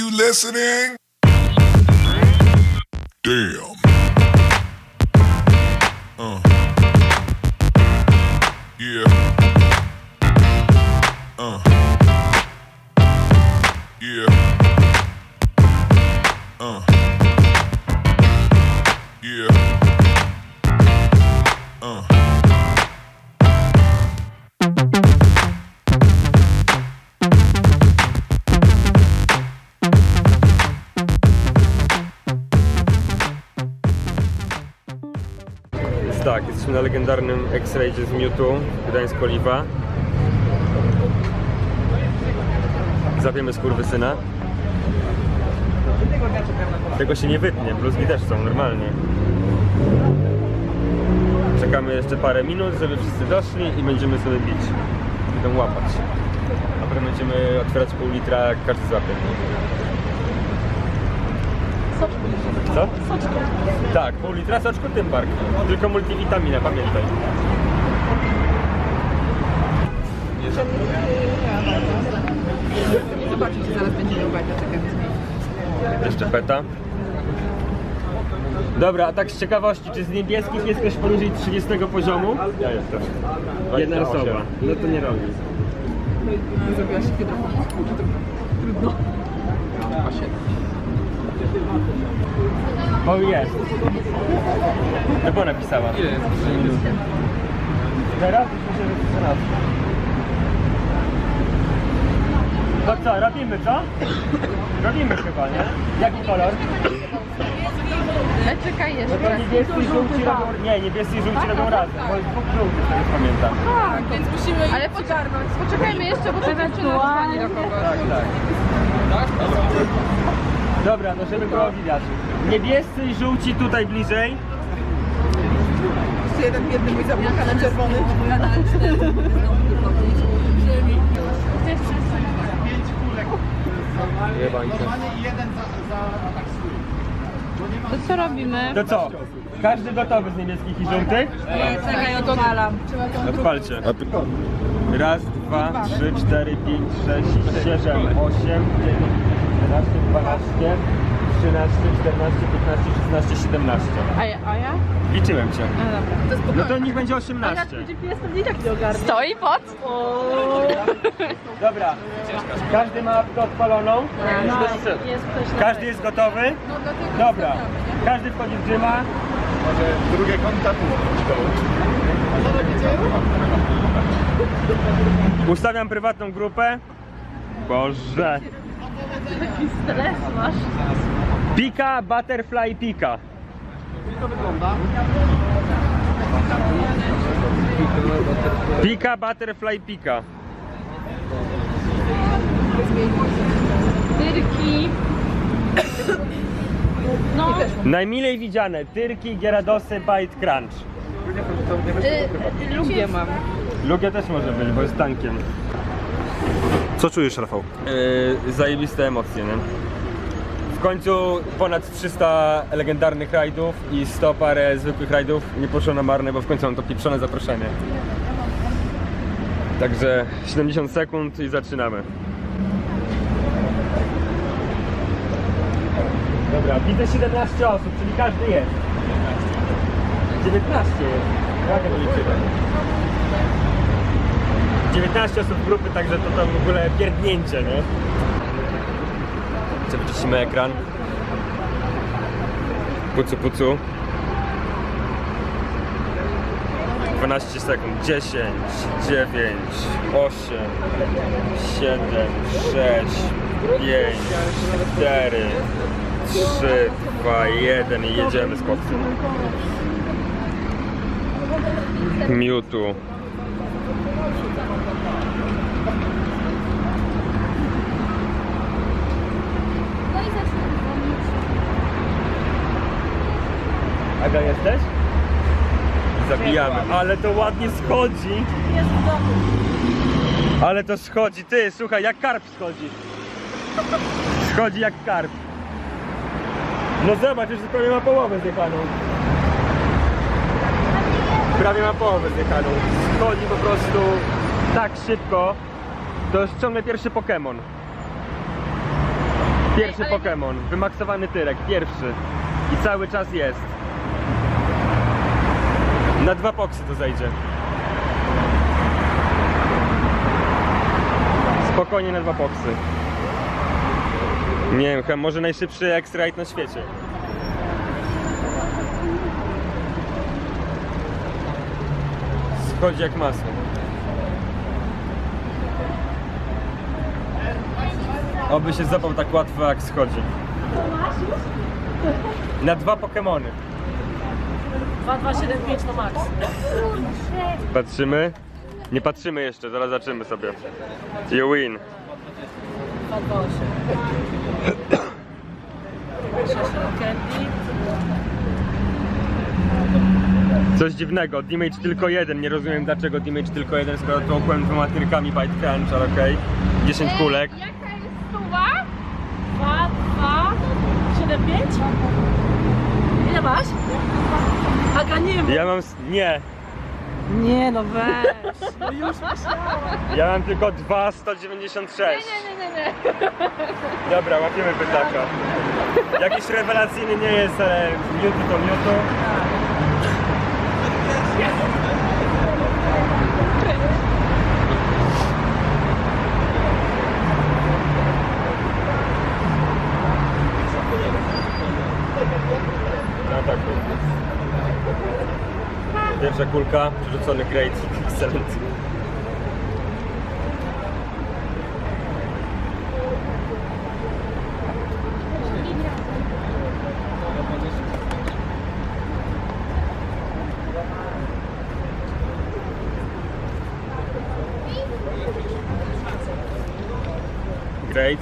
You listening? Damn. Uh. Yeah. Uh. Yeah. Uh. Yeah. Tak, jesteśmy na legendarnym X-Raydzie z Mewtwo, Gdańsk Oliwa. Zapiemy skurwysyna. Tego się nie wytnie, bluzki też są normalnie. Czekamy jeszcze parę minut, żeby wszyscy doszli i będziemy sobie bić. Będą łapać. A potem będziemy otwierać pół litra, każdy złapie. Co? Tak, pół litra soczku Tymbark. Tylko multivitamina, pamiętaj. Zobaczycie, zaraz będzie miał bajka, czekam. Jeszcze peta. Dobra, a tak z ciekawości, czy z niebieskich jest ktoś poniżej 30 poziomu? Ja jestem. Jedna osoba. No to nie robi. Zrobiła się hydrofonia. Trudno. O jest. To było napisała. Ile jest? Teraz? Myślę, że jest 13. To co, robimy co? Robimy chyba, nie? Jaki kolor? Ale czekaj No jeszcze. to niebieski i żółci robią... Nie, niebieski i żółci robią razem, bo jest dwóch żółtych, tak jak pamiętam. Tak, więc musimy Ale poczarnąć. Poczekajmy jeszcze, bo to dzwoni do kogoś. Tak, tak. Dobra, no żeby było widać. Niebiescy i żółci tutaj bliżej. Jeszcze jeden biedny mój zabłąka na czerwony. To co robimy? To co? Każdy gotowy z niebieskich i żółtych? Czekaj, odpalam. Odpalcie. Raz, dwa, trzy, cztery, pięć, sześć, siedem, osiem, dziewięć, jedenaście, dwanaście, trzynaście, czternaście, piętnaście, szesnaście, siedemnaście. A ja? A ja? Liczyłem cię. No dobra. No to niech będzie osiemnaście. Jestem i tak nie ogarnę. Stoi pod? Dobra. Każdy ma apkę odpaloną? No, jest ktoś na Każdy jest gotowy? Dobra. Każdy wchodzi w dyma. Drugie konta Ustawiam prywatną grupę. Boże. Stres masz. Pika, butterfly, pika. Pika, butterfly, pika. Dyrki. No, Najmilej widziane. Tyrki, gieradosy, bite, crunch. lubię mam. Lugia też może być, bo jest tankiem. Co czujesz, Rafał? Yy, zajebiste emocje, nie? W końcu ponad 300 legendarnych rajdów i 100 parę zwykłych rajdów nie poszło na marne, bo w końcu mam to pieprzone zaproszenie. Także 70 sekund i zaczynamy. Dobra, widzę 17 osób, czyli każdy jest. 19 jest. Jak to liczymy? 19 osób grupy, także to tam w ogóle pierdnięcie, nie? Jeszcze wyczyścimy ekran. Pucu, pucu. 12 sekund. 10, 9, 8, 7, 6, 5, 4, 3, 2, 1 i jedziemy z koksem. Mewtwo. Aga jesteś? Zabijamy. Ale to ładnie schodzi. Ale to schodzi. Ty, słuchaj, jak karp schodzi. Schodzi jak karp. No zobacz, już prawie ma połowę zjechaną. Prawie ma połowę zjechaną. Schodzi po prostu tak szybko. To jest ciągle pierwszy Pokémon. Pierwszy Pokémon, wymaksowany tyrek, pierwszy. I cały czas jest. Na dwa poksy to zejdzie. Spokojnie na dwa poksy. Nie wiem, chyba może najszybszy X-Ride na świecie. Schodzi jak masło. Oby się zapał tak łatwo jak schodzi. Na dwa Pokemony. 2275 to max. Patrzymy. Nie patrzymy jeszcze, zaraz zaczniemy sobie. You win. 228. 6 Candy. Coś dziwnego, damage tylko jeden, nie rozumiem dlaczego damage tylko jeden, skoro tłukłem dwoma tyrkami Bite Crunch, ale okej. 10 kulek. Jaka jest stuwa? 2, 2, 7, 5. Ile masz? Aga, nie ma. Ja mam... s- nie, Nie no weź. No już myślałam. ja mam tylko 2, 196. Nie, nie, nie, nie. Dobra, łapiemy pytaka. Jakiś rewelacyjny nie jest, ale miutu to miutu. No tak. Pierwsza kulka, przerzucony great, excellent. Great.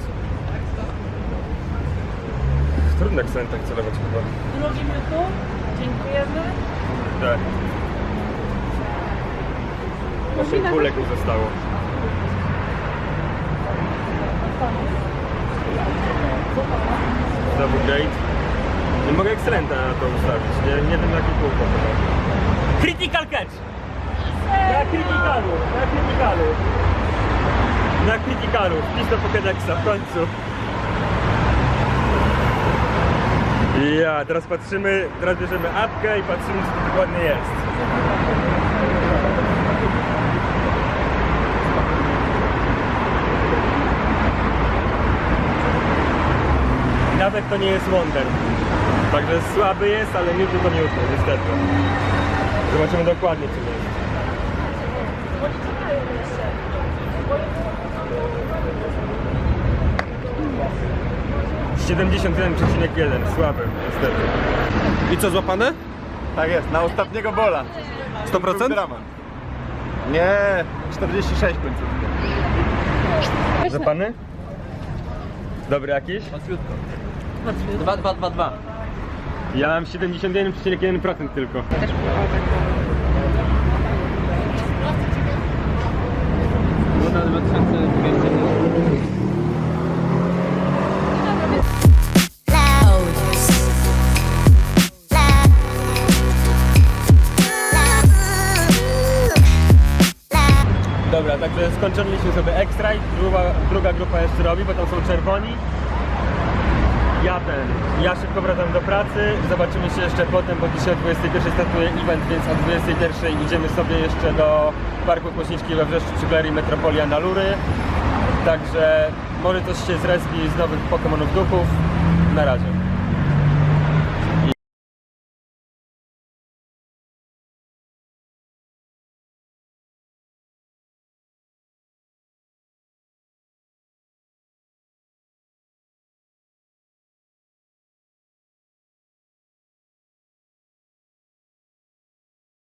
Trudno akcentach celować chyba. Drugi tu. Dziękujemy. Tak. Osiem kulek mi zostało. Znowu great. Nie mogę Excelenta na to ustawić. Nie, nie wiem jakie kółko chyba. Critical catch! Na criticalu, na criticalu. Na criticalu, wpis do Pokédexa w końcu. Ja, teraz patrzymy, teraz bierzemy apkę i patrzymy co to dokładnie jest. Nawet to nie jest Wonder. Także słaby jest, ale Mewtwo to Mewtwo, niestety. Zobaczymy dokładnie co to jest. 71,1, słaby, niestety. I co, złapane? Tak jest, na ostatniego bola. 100%? Drama. Nie, 46 końcówki. Zapany? Dobry jakiś? 2, 2, 2, 2. Ja mam 71,1% tylko. Na 2200. skończyliśmy sobie extra i druga, druga grupa jeszcze robi, bo tam są czerwoni. Ja ten, ja szybko wracam do pracy, zobaczymy się jeszcze potem, bo dzisiaj o 21 startuje event, więc o 21 idziemy sobie jeszcze do Parku Kosmiczki we Wrzeszczu przy Galerii Metropolia na Lury. Także może coś się zrespi z nowych Pokémonów duchów. Na razie.